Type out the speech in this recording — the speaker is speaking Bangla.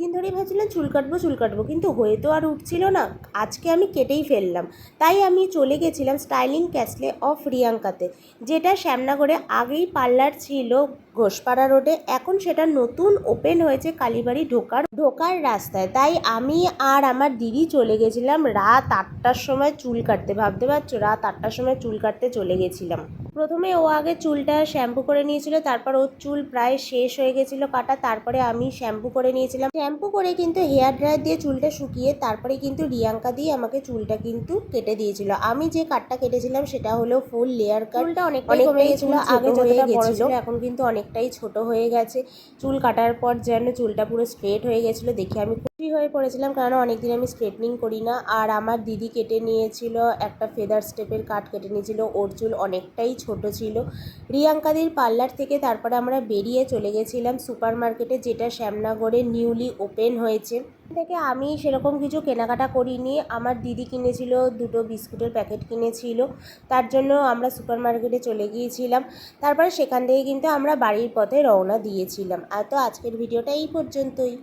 দিন ধরেই ভাবছিলাম চুল কাটবো চুল কাটবো। কিন্তু হয়ে তো আর উঠছিল না। আজকে আমি কেটেই ফেললাম। তাই আমি চলে গেছিলাম স্টাইলিং ক্যাসলে অফ রিয়াঙ্কাতে, যেটা শ্যামনগরে আগেই পার্লার ছিল ঘোষপাড়া রোডে। এখন সেটা নতুন ওপেন হয়েছে কালীবাড়ি ঢোকার ঢোকার রাস্তায়। তাই আমি আর আমার দিদি চলে গেছিলাম রাত আটটার সময় চুল কাটতে। ভাবতে পারছ? রাত আটটার সময় চুল কাটতে চলে গেছিলাম। প্রথমে ও আগে চুলটা শ্যাম্পু করে নিয়েছিল তারপর ওর চুল প্রায় শেষ হয়ে গেছিল কাটা। তারপরে আমি শ্যাম্পু করে নিয়েছিলাম। শ্যাম্পু করে কিন্তু হেয়ার ড্রায়ার দিয়ে চুলটা শুকিয়ে তারপরে কিন্তু রিয়াঙ্কা দিয়ে আমাকে চুলটা কিন্তু কেটে দিয়েছিল। আমি যে কাটটা কেটেছিলাম সেটা হলো ফুল লেয়ার কাট। চুলটা অনেকটাই কমে গেছিল আগে যতটা বড় ছিল। এখন কিন্তু অনেকটাই ছোট হয়ে গেছে। চুল কাটার পর যেন চুলটা পুরো স্ট্রেট হয়ে গেছিল দেখে আমি খুশি হয়ে পড়েছিলাম কারণ অনেকদিন আমি স্ট্রেটনিং করি না। আর আমার দিদি কেটে নিয়েছিল, একটা ফেদার স্টেপের কাট কেটে নিয়েছিল, ওর চুল অনেকটাই ছোট ছিল। রিয়াঙ্কাদির পার্লার থেকে তারপরে আমরা বেরিয়ে চলে গেছিলাম সুপার মার্কেটে যেটা শ্যামনগরে নিউলি ওপেন হয়েছে। থেকে আমি সেরকম কিছু কেনাকাটা করিনি। আমার দিদি কিনেছিল, দুটো বিস্কুটের প্যাকেট কিনেছিল। তার জন্য আমরা সুপার মার্কেটে চলে গিয়েছিলাম। তারপরে সেখান থেকে কিন্তু আমরা বাড়ির পথে রওনা দিয়েছিলাম। আর তো আজকের ভিডিওটা এই পর্যন্তই।